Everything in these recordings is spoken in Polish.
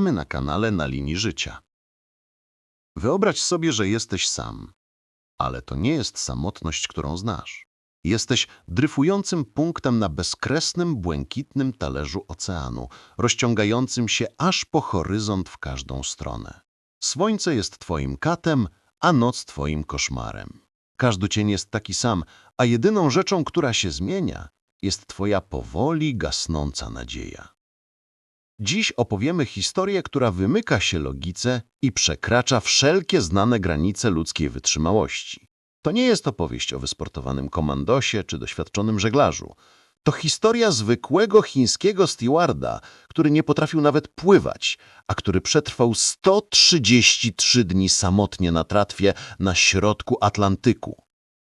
Witamy na kanale Na linii życia. Wyobraź sobie, że jesteś sam, ale to nie jest samotność, którą znasz. Jesteś dryfującym punktem na bezkresnym, błękitnym talerzu oceanu, rozciągającym się aż po horyzont w każdą stronę. Słońce jest twoim katem, a noc twoim koszmarem. Każdy cień jest taki sam, a jedyną rzeczą, która się zmienia, jest twoja powoli gasnąca nadzieja. Dziś opowiemy historię, która wymyka się logice i przekracza wszelkie znane granice ludzkiej wytrzymałości. To nie jest opowieść o wysportowanym komandosie czy doświadczonym żeglarzu. To historia zwykłego chińskiego stewarda, który nie potrafił nawet pływać, a który przetrwał 133 dni samotnie na tratwie na środku Atlantyku.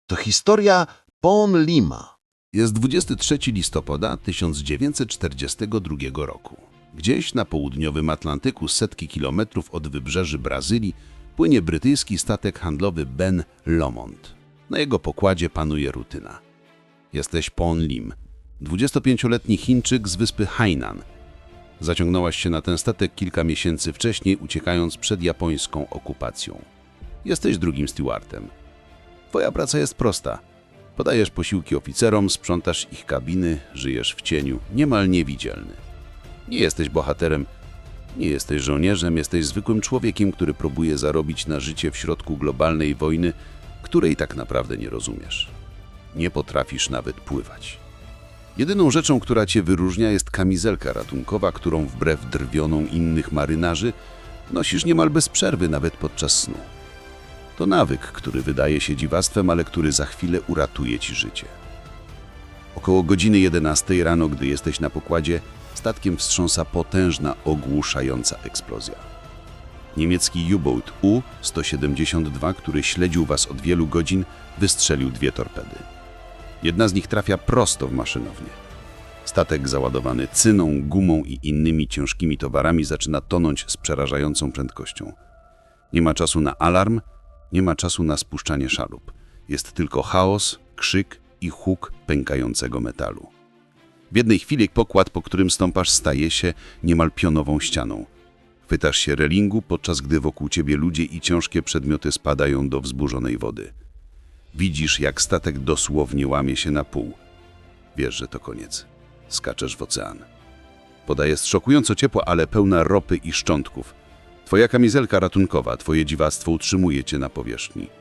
To historia Pon Lima. Jest 23 listopada 1942 roku. Gdzieś na południowym Atlantyku, setki kilometrów od wybrzeży Brazylii, płynie brytyjski statek handlowy Ben Lomond. Na jego pokładzie panuje rutyna. Jesteś Pon Lim, 25-letni Chińczyk z wyspy Hainan. Zaciągnęłaś się na ten statek kilka miesięcy wcześniej, uciekając przed japońską okupacją. Jesteś drugim stewardem. Twoja praca jest prosta – Podajesz posiłki oficerom, sprzątasz ich kabiny, żyjesz w cieniu, niemal niewidzialny. Nie jesteś bohaterem, nie jesteś żołnierzem, jesteś zwykłym człowiekiem, który próbuje zarobić na życie w środku globalnej wojny, której tak naprawdę nie rozumiesz. Nie potrafisz nawet pływać. Jedyną rzeczą, która cię wyróżnia, jest kamizelka ratunkowa, którą wbrew drwionom innych marynarzy nosisz niemal bez przerwy, nawet podczas snu. To nawyk, który wydaje się dziwactwem, ale który za chwilę uratuje ci życie. Około godziny 11 rano, gdy jesteś na pokładzie, statkiem wstrząsa potężna, ogłuszająca eksplozja. Niemiecki U-boat U-172, który śledził was od wielu godzin, wystrzelił dwie torpedy. Jedna z nich trafia prosto w maszynownię. Statek załadowany cyną, gumą i innymi ciężkimi towarami zaczyna tonąć z przerażającą prędkością. Nie ma czasu na alarm, nie ma czasu na spuszczanie szalup. Jest tylko chaos, krzyk i huk pękającego metalu. W jednej chwili pokład, po którym stąpasz, staje się niemal pionową ścianą. Chwytasz się relingu, podczas gdy wokół ciebie ludzie i ciężkie przedmioty spadają do wzburzonej wody. Widzisz, jak statek dosłownie łamie się na pół. Wiesz, że to koniec. Skaczesz w ocean. Woda jest szokująco ciepła, ale pełna ropy i szczątków. Twoja kamizelka ratunkowa, twoje dziwactwo utrzymuje cię na powierzchni.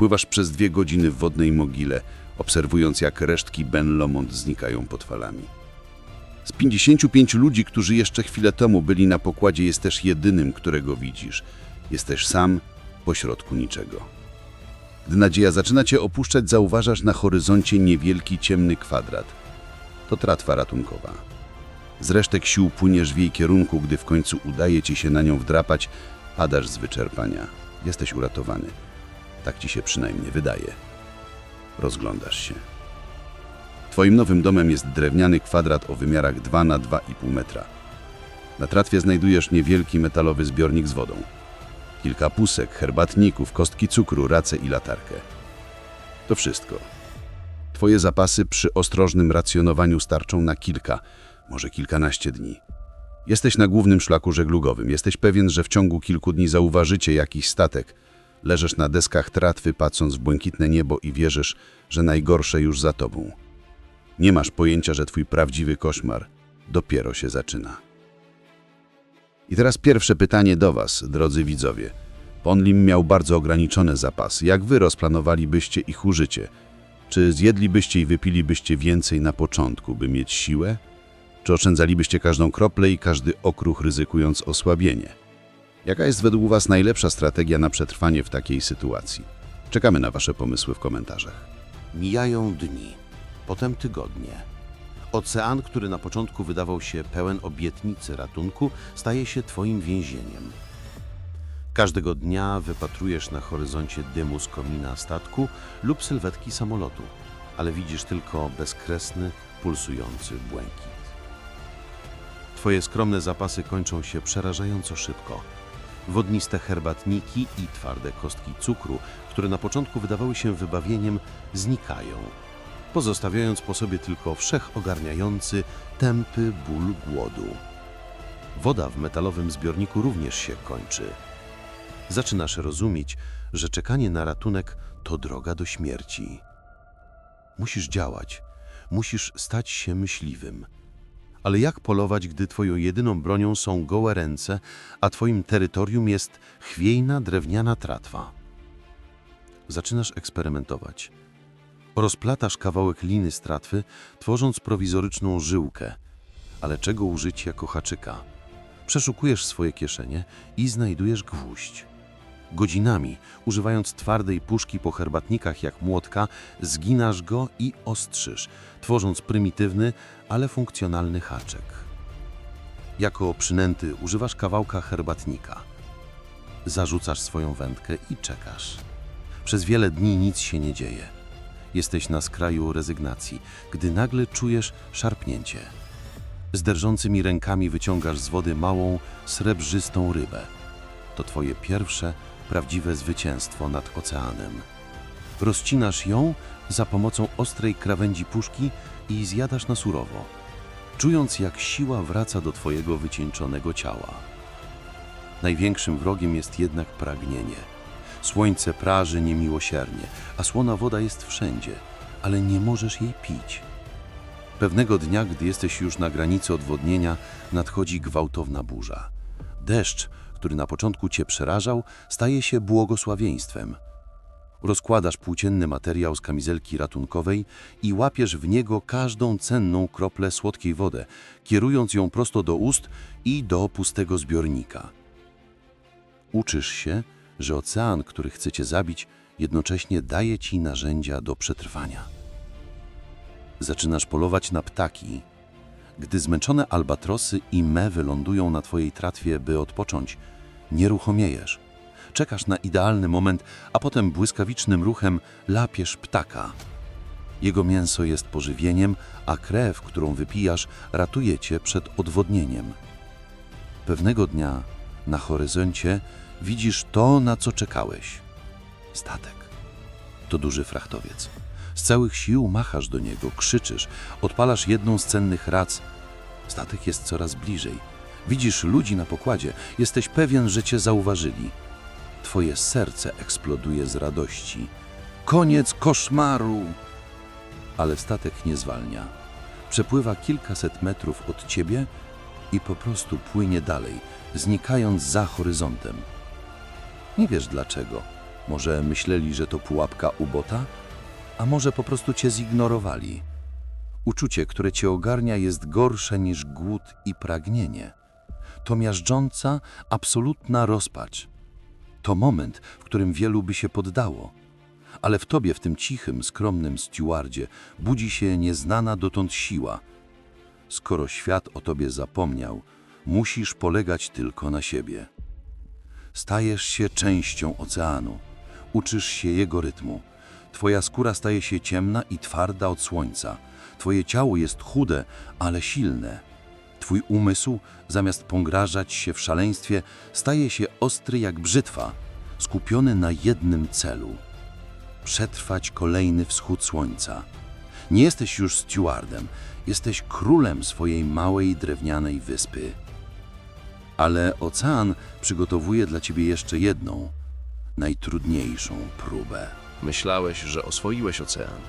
Pływasz przez dwie godziny w wodnej mogile, obserwując jak resztki Ben Lomond znikają pod falami. Z 55 ludzi, którzy jeszcze chwilę temu byli na pokładzie, jesteś jedynym, którego widzisz. Jesteś sam pośrodku niczego. Gdy nadzieja zaczyna cię opuszczać, zauważasz na horyzoncie niewielki ciemny kwadrat. To tratwa ratunkowa. Z resztek sił płyniesz w jej kierunku, gdy w końcu udaje ci się na nią wdrapać, padasz z wyczerpania. Jesteś uratowany. Tak ci się przynajmniej wydaje. Rozglądasz się. Twoim nowym domem jest drewniany kwadrat o wymiarach 2 na 2,5 metra. Na tratwie znajdujesz niewielki metalowy zbiornik z wodą. Kilka pusek, herbatników, kostki cukru, racę i latarkę. To wszystko. Twoje zapasy przy ostrożnym racjonowaniu starczą na kilka, może kilkanaście dni. Jesteś na głównym szlaku żeglugowym. Jesteś pewien, że w ciągu kilku dni zauważycie jakiś statek. Leżysz na deskach tratwy, patrząc w błękitne niebo i wierzysz, że najgorsze już za tobą. Nie masz pojęcia, że twój prawdziwy koszmar dopiero się zaczyna. I teraz pierwsze pytanie do was, drodzy widzowie. Ponlim miał bardzo ograniczone zapasy. Jak wy rozplanowalibyście ich użycie? Czy zjedlibyście i wypilibyście więcej na początku, by mieć siłę? Czy oszczędzalibyście każdą kroplę i każdy okruch, ryzykując osłabienie? Jaka jest według Was najlepsza strategia na przetrwanie w takiej sytuacji? Czekamy na Wasze pomysły w komentarzach. Mijają dni, potem tygodnie. Ocean, który na początku wydawał się pełen obietnicy ratunku, staje się Twoim więzieniem. Każdego dnia wypatrujesz na horyzoncie dymu z komina statku lub sylwetki samolotu, ale widzisz tylko bezkresny, pulsujący błękit. Twoje skromne zapasy kończą się przerażająco szybko. Wodniste herbatniki i twarde kostki cukru, które na początku wydawały się wybawieniem, znikają, pozostawiając po sobie tylko wszechogarniający, tępy ból głodu. Woda w metalowym zbiorniku również się kończy. Zaczynasz rozumieć, że czekanie na ratunek to droga do śmierci. Musisz działać, musisz stać się myśliwym. Ale jak polować, gdy twoją jedyną bronią są gołe ręce, a twoim terytorium jest chwiejna, drewniana tratwa? Zaczynasz eksperymentować. Rozplatasz kawałek liny z tratwy, tworząc prowizoryczną żyłkę. Ale czego użyć jako haczyka? Przeszukujesz swoje kieszenie i znajdujesz gwóźdź. Godzinami, używając twardej puszki po herbatnikach jak młotka, zginasz go i ostrzysz, tworząc prymitywny, ale funkcjonalny haczek. Jako przynęty używasz kawałka herbatnika. Zarzucasz swoją wędkę i czekasz. Przez wiele dni nic się nie dzieje. Jesteś na skraju rezygnacji, gdy nagle czujesz szarpnięcie. Z drżącymi rękami wyciągasz z wody małą, srebrzystą rybę. To twoje pierwsze, prawdziwe zwycięstwo nad oceanem. Rozcinasz ją za pomocą ostrej krawędzi puszki i zjadasz na surowo, czując jak siła wraca do twojego wycieńczonego ciała. Największym wrogiem jest jednak pragnienie. Słońce praży niemiłosiernie, a słona woda jest wszędzie, ale nie możesz jej pić. Pewnego dnia, gdy jesteś już na granicy odwodnienia, nadchodzi gwałtowna burza. Deszcz, który na początku cię przerażał, staje się błogosławieństwem. Rozkładasz płócienny materiał z kamizelki ratunkowej i łapiesz w niego każdą cenną kroplę słodkiej wody, kierując ją prosto do ust i do pustego zbiornika. Uczysz się, że ocean, który chce cię zabić, jednocześnie daje ci narzędzia do przetrwania. Zaczynasz polować na ptaki. Gdy zmęczone albatrosy i mewy lądują na twojej tratwie, by odpocząć, nieruchomiejesz. Czekasz na idealny moment, a potem błyskawicznym ruchem lapiesz ptaka. Jego mięso jest pożywieniem, a krew, którą wypijasz, ratuje cię przed odwodnieniem. Pewnego dnia na horyzoncie widzisz to, na co czekałeś. Statek. To duży frachtowiec. Z całych sił machasz do niego, krzyczysz, odpalasz jedną z cennych rac. Statek jest coraz bliżej. Widzisz ludzi na pokładzie, jesteś pewien, że cię zauważyli. Twoje serce eksploduje z radości. Koniec koszmaru! Ale statek nie zwalnia. Przepływa kilkaset metrów od ciebie i po prostu płynie dalej, znikając za horyzontem. Nie wiesz dlaczego. Może myśleli, że to pułapka ubota? A może po prostu cię zignorowali? Uczucie, które cię ogarnia, jest gorsze niż głód i pragnienie. To miażdżąca, absolutna rozpacz. To moment, w którym wielu by się poddało. Ale w tobie, w tym cichym, skromnym stewardzie, budzi się nieznana dotąd siła. Skoro świat o tobie zapomniał, musisz polegać tylko na siebie. Stajesz się częścią oceanu. Uczysz się jego rytmu. Twoja skóra staje się ciemna i twarda od słońca. Twoje ciało jest chude, ale silne. Twój umysł, zamiast pogrążać się w szaleństwie, staje się ostry jak brzytwa, skupiony na jednym celu przetrwać kolejny wschód słońca. Nie jesteś już stewardem, jesteś królem swojej małej drewnianej wyspy. Ale ocean przygotowuje dla ciebie jeszcze jedną, najtrudniejszą próbę. Myślałeś, że oswoiłeś ocean.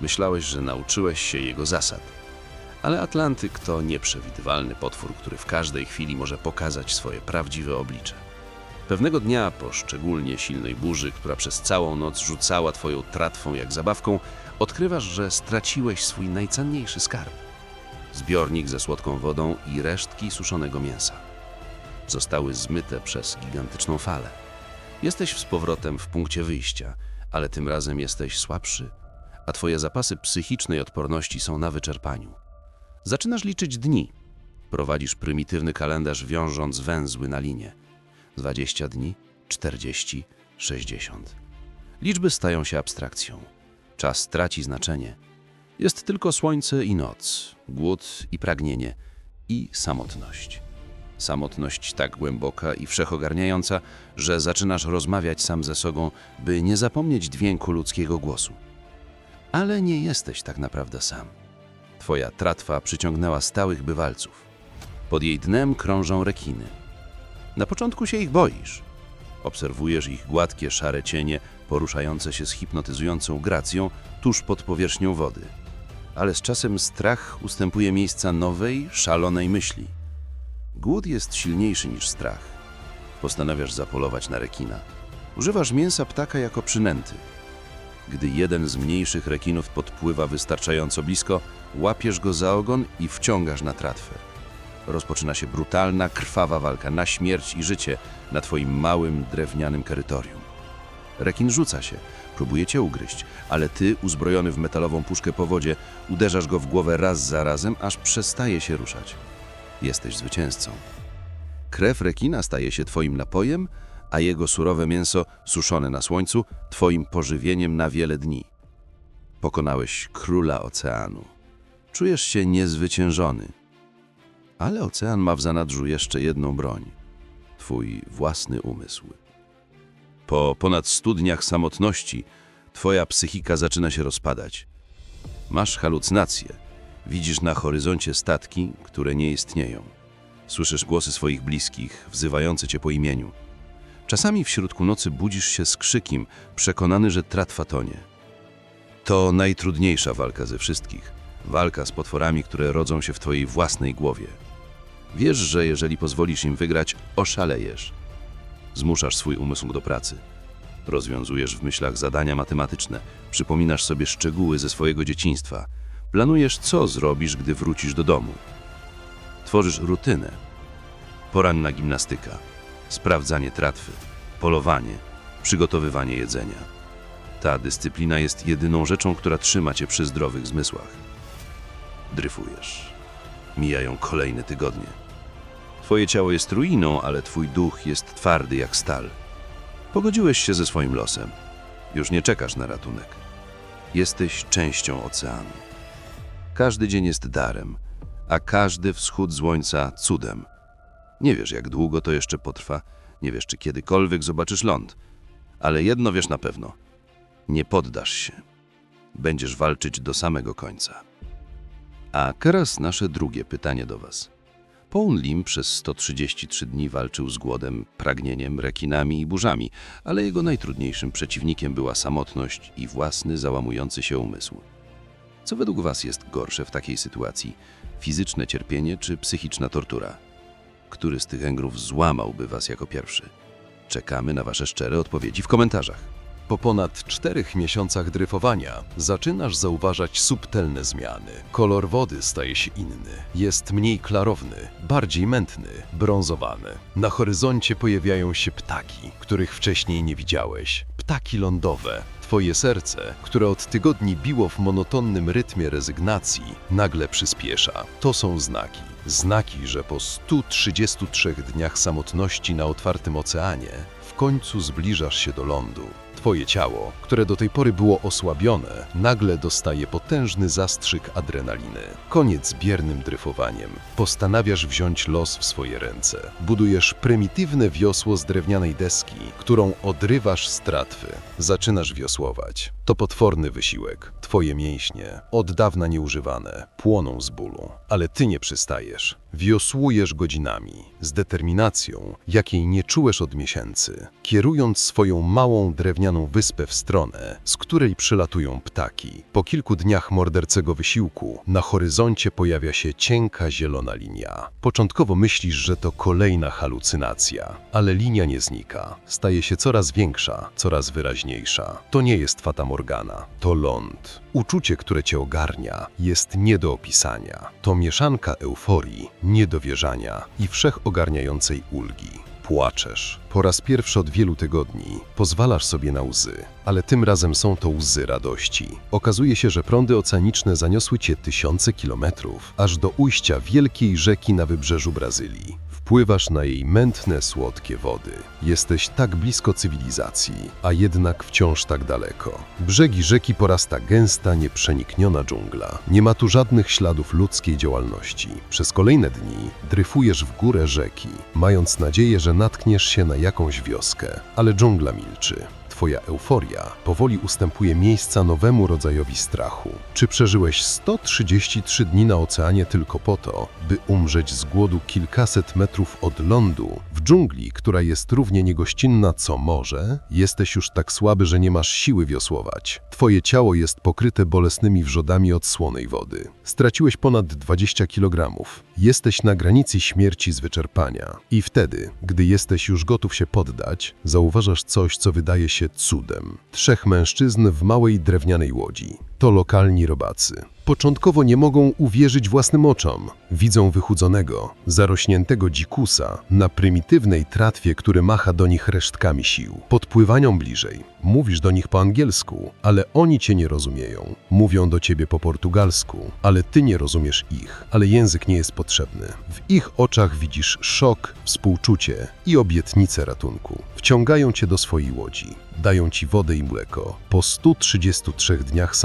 Myślałeś, że nauczyłeś się jego zasad. Ale Atlantyk to nieprzewidywalny potwór, który w każdej chwili może pokazać swoje prawdziwe oblicze. Pewnego dnia, po szczególnie silnej burzy, która przez całą noc rzucała twoją tratwą jak zabawką, odkrywasz, że straciłeś swój najcenniejszy skarb. Zbiornik ze słodką wodą i resztki suszonego mięsa. Zostały zmyte przez gigantyczną falę. Jesteś z powrotem w punkcie wyjścia, ale tym razem jesteś słabszy, a twoje zapasy psychicznej odporności są na wyczerpaniu. Zaczynasz liczyć dni. Prowadzisz prymitywny kalendarz, wiążąc węzły na linie. 20 dni, 40, 60. Liczby stają się abstrakcją. Czas traci znaczenie. Jest tylko słońce i noc, głód i pragnienie i samotność. Samotność tak głęboka i wszechogarniająca, że zaczynasz rozmawiać sam ze sobą, by nie zapomnieć dźwięku ludzkiego głosu. Ale nie jesteś tak naprawdę sam. Twoja tratwa przyciągnęła stałych bywalców. Pod jej dnem krążą rekiny. Na początku się ich boisz. Obserwujesz ich gładkie, szare cienie poruszające się z hipnotyzującą gracją tuż pod powierzchnią wody. Ale z czasem strach ustępuje miejsca nowej, szalonej myśli. Głód jest silniejszy niż strach. Postanawiasz zapolować na rekina. Używasz mięsa ptaka jako przynęty. Gdy jeden z mniejszych rekinów podpływa wystarczająco blisko, łapiesz go za ogon i wciągasz na tratwę. Rozpoczyna się brutalna, krwawa walka na śmierć i życie na twoim małym, drewnianym terytorium. Rekin rzuca się, próbuje cię ugryźć, ale ty, uzbrojony w metalową puszkę po wodzie, uderzasz go w głowę raz za razem, aż przestaje się ruszać. Jesteś zwycięzcą. Krew rekina staje się twoim napojem, a jego surowe mięso, suszone na słońcu, twoim pożywieniem na wiele dni. Pokonałeś króla oceanu. Czujesz się niezwyciężony. Ale ocean ma w zanadrzu jeszcze jedną broń. Twój własny umysł. Po ponad stu dniach samotności twoja psychika zaczyna się rozpadać. Masz halucynacje. Widzisz na horyzoncie statki, które nie istnieją. Słyszysz głosy swoich bliskich, wzywające cię po imieniu. Czasami w środku nocy budzisz się z krzykiem, przekonany, że tratwa tonie. To najtrudniejsza walka ze wszystkich. Walka z potworami, które rodzą się w twojej własnej głowie. Wiesz, że jeżeli pozwolisz im wygrać, oszalejesz. Zmuszasz swój umysł do pracy. Rozwiązujesz w myślach zadania matematyczne, przypominasz sobie szczegóły ze swojego dzieciństwa. Planujesz, co zrobisz, gdy wrócisz do domu. Tworzysz rutynę. Poranna gimnastyka, sprawdzanie tratwy, polowanie, przygotowywanie jedzenia. Ta dyscyplina jest jedyną rzeczą, która trzyma cię przy zdrowych zmysłach. Dryfujesz. Mijają kolejne tygodnie. Twoje ciało jest ruiną, ale twój duch jest twardy jak stal. Pogodziłeś się ze swoim losem. Już nie czekasz na ratunek. Jesteś częścią oceanu. Każdy dzień jest darem, a każdy wschód słońca cudem. Nie wiesz, jak długo to jeszcze potrwa, nie wiesz, czy kiedykolwiek zobaczysz ląd, ale jedno wiesz na pewno: nie poddasz się. Będziesz walczyć do samego końca. A teraz nasze drugie pytanie do Was. Poun Lim przez 133 dni walczył z głodem, pragnieniem, rekinami i burzami, ale jego najtrudniejszym przeciwnikiem była samotność i własny załamujący się umysł. Co według Was jest gorsze w takiej sytuacji? Fizyczne cierpienie czy psychiczna tortura? Który z tych węgrów złamałby Was jako pierwszy? Czekamy na Wasze szczere odpowiedzi w komentarzach. Po ponad czterech miesiącach dryfowania zaczynasz zauważać subtelne zmiany. Kolor wody staje się inny, jest mniej klarowny, bardziej mętny, brązowany. Na horyzoncie pojawiają się ptaki, których wcześniej nie widziałeś. Ptaki lądowe. Twoje serce, które od tygodni biło w monotonnym rytmie rezygnacji, nagle przyspiesza. To są znaki. Znaki, że po 133 dniach samotności na otwartym oceanie w końcu zbliżasz się do lądu. Twoje ciało, które do tej pory było osłabione, nagle dostaje potężny zastrzyk adrenaliny. Koniec biernym dryfowaniem. Postanawiasz wziąć los w swoje ręce. Budujesz prymitywne wiosło z drewnianej deski, którą odrywasz z tratwy. Zaczynasz wiosłować. To potworny wysiłek. Twoje mięśnie, od dawna nieużywane, płoną z bólu. Ale ty nie przystajesz. Wiosłujesz godzinami, z determinacją, jakiej nie czułeś od miesięcy, kierując swoją małą drewnianą wyspę w stronę, z której przylatują ptaki. Po kilku dniach morderczego wysiłku na horyzoncie pojawia się cienka zielona linia. Początkowo myślisz, że to kolejna halucynacja, ale linia nie znika. Staje się coraz większa, coraz wyraźniejsza. To nie jest Fata Morgana, to ląd. Uczucie, które cię ogarnia, jest nie do opisania. To mieszanka euforii, niedowierzania i wszechogarniającej ulgi. Płaczesz. Po raz pierwszy od wielu tygodni pozwalasz sobie na łzy, ale tym razem są to łzy radości. Okazuje się, że prądy oceaniczne zaniosły cię tysiące kilometrów, aż do ujścia wielkiej rzeki na wybrzeżu Brazylii. Wpływasz na jej mętne, słodkie wody. Jesteś tak blisko cywilizacji, a jednak wciąż tak daleko. Brzegi rzeki porasta gęsta, nieprzenikniona dżungla. Nie ma tu żadnych śladów ludzkiej działalności. Przez kolejne dni dryfujesz w górę rzeki, mając nadzieję, że natkniesz się na jakąś wioskę, ale dżungla milczy. Twoja euforia powoli ustępuje miejsca nowemu rodzajowi strachu. Czy przeżyłeś 133 dni na oceanie tylko po to, by umrzeć z głodu kilkaset metrów od lądu, w dżungli, która jest równie niegościnna co morze? Jesteś już tak słaby, że nie masz siły wiosłować. Twoje ciało jest pokryte bolesnymi wrzodami od słonej wody. Straciłeś ponad 20 kg. Jesteś na granicy śmierci z wyczerpania. I wtedy, gdy jesteś już gotów się poddać, zauważasz coś, co wydaje się cudem. Trzech mężczyzn w małej drewnianej łodzi. To lokalni robacy. Początkowo nie mogą uwierzyć własnym oczom. Widzą wychudzonego, zarośniętego dzikusa na prymitywnej tratwie, który macha do nich resztkami sił. Podpływają bliżej. Mówisz do nich po angielsku, ale oni cię nie rozumieją. Mówią do ciebie po portugalsku, ale ty nie rozumiesz ich. Ale język nie jest potrzebny. W ich oczach widzisz szok, współczucie i obietnicę ratunku. Wciągają cię do swojej łodzi. Dają ci wodę i mleko. Po 133 dniach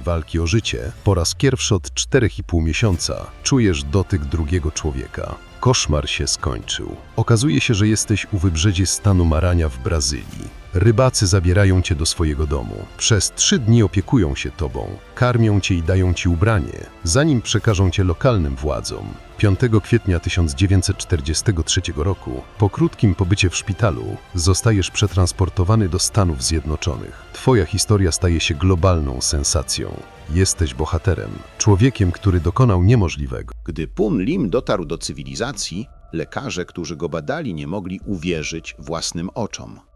walki o życie, po raz pierwszy od 4,5 miesiąca, czujesz dotyk drugiego człowieka. Koszmar się skończył. Okazuje się, że jesteś u wybrzeży stanu Marania w Brazylii. Rybacy zabierają cię do swojego domu. Przez trzy dni opiekują się tobą, karmią cię i dają ci ubranie, zanim przekażą cię lokalnym władzom. 5 kwietnia 1943 roku, po krótkim pobycie w szpitalu, zostajesz przetransportowany do Stanów Zjednoczonych. Twoja historia staje się globalną sensacją. Jesteś bohaterem, człowiekiem, który dokonał niemożliwego. Gdy Pun Lim dotarł do cywilizacji, lekarze, którzy go badali, nie mogli uwierzyć własnym oczom.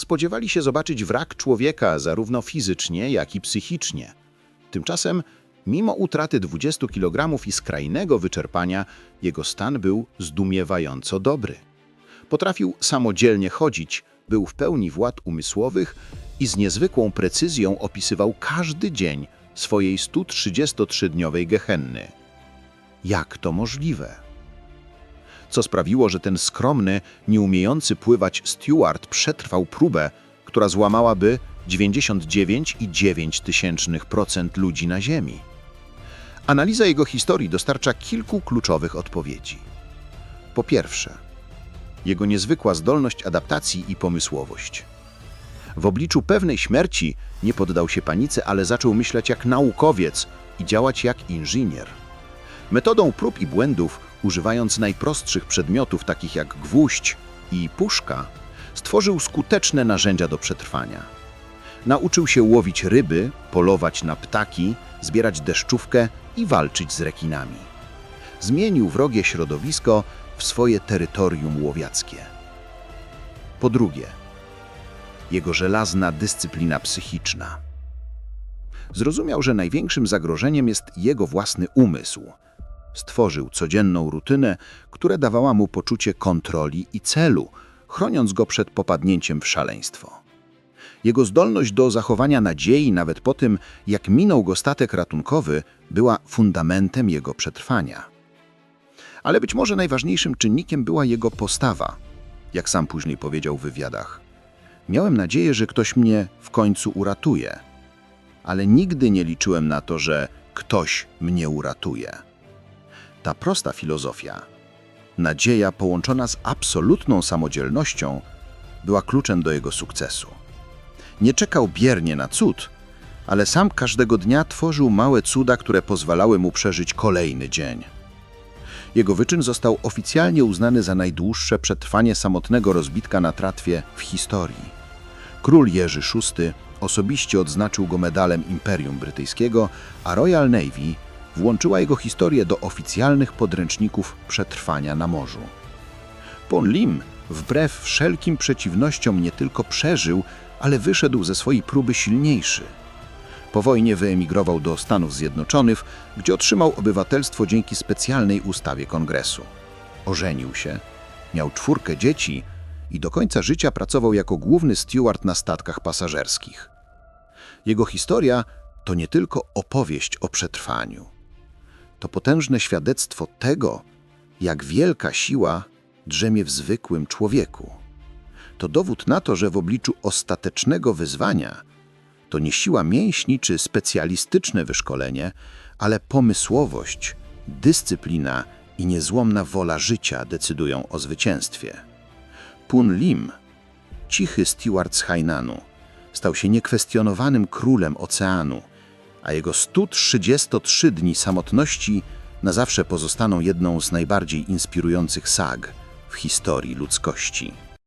Spodziewali się zobaczyć wrak człowieka zarówno fizycznie, jak i psychicznie. Tymczasem, mimo utraty 20 kg i skrajnego wyczerpania, jego stan był zdumiewająco dobry. Potrafił samodzielnie chodzić, był w pełni władz umysłowych i z niezwykłą precyzją opisywał każdy dzień swojej 133-dniowej gehenny. Jak to możliwe? Co sprawiło, że ten skromny, nieumiejący pływać steward przetrwał próbę, która złamałaby 99,9% ludzi na Ziemi. Analiza jego historii dostarcza kilku kluczowych odpowiedzi. Po pierwsze, jego niezwykła zdolność adaptacji i pomysłowość. W obliczu pewnej śmierci nie poddał się panice, ale zaczął myśleć jak naukowiec i działać jak inżynier. Metodą prób i błędów, używając najprostszych przedmiotów takich jak gwóźdź i puszka, stworzył skuteczne narzędzia do przetrwania. Nauczył się łowić ryby, polować na ptaki, zbierać deszczówkę i walczyć z rekinami. Zmienił wrogie środowisko w swoje terytorium łowiackie. Po drugie, jego żelazna dyscyplina psychiczna. Zrozumiał, że największym zagrożeniem jest jego własny umysł. Stworzył codzienną rutynę, która dawała mu poczucie kontroli i celu, chroniąc go przed popadnięciem w szaleństwo. Jego zdolność do zachowania nadziei nawet po tym, jak minął go statek ratunkowy, była fundamentem jego przetrwania. Ale być może najważniejszym czynnikiem była jego postawa. Jak sam później powiedział w wywiadach, miałem nadzieję, że ktoś mnie w końcu uratuje, ale nigdy nie liczyłem na to, że ktoś mnie uratuje. Ta prosta filozofia, nadzieja połączona z absolutną samodzielnością, była kluczem do jego sukcesu. Nie czekał biernie na cud, ale sam każdego dnia tworzył małe cuda, które pozwalały mu przeżyć kolejny dzień. Jego wyczyn został oficjalnie uznany za najdłuższe przetrwanie samotnego rozbitka na tratwie w historii. Król Jerzy VI osobiście odznaczył go medalem Imperium Brytyjskiego, a Royal Navy włączyła jego historię do oficjalnych podręczników przetrwania na morzu. Pon Lim, wbrew wszelkim przeciwnościom, nie tylko przeżył, ale wyszedł ze swojej próby silniejszy. Po wojnie wyemigrował do Stanów Zjednoczonych, gdzie otrzymał obywatelstwo dzięki specjalnej ustawie kongresu. Ożenił się, miał czwórkę dzieci i do końca życia pracował jako główny steward na statkach pasażerskich. Jego historia to nie tylko opowieść o przetrwaniu. To potężne świadectwo tego, jak wielka siła drzemie w zwykłym człowieku. To dowód na to, że w obliczu ostatecznego wyzwania to nie siła mięśni czy specjalistyczne wyszkolenie, ale pomysłowość, dyscyplina i niezłomna wola życia decydują o zwycięstwie. Pun Lim, cichy steward z Hainanu, stał się niekwestionowanym królem oceanu, a jego 133 dni samotności na zawsze pozostaną jedną z najbardziej inspirujących sag w historii ludzkości.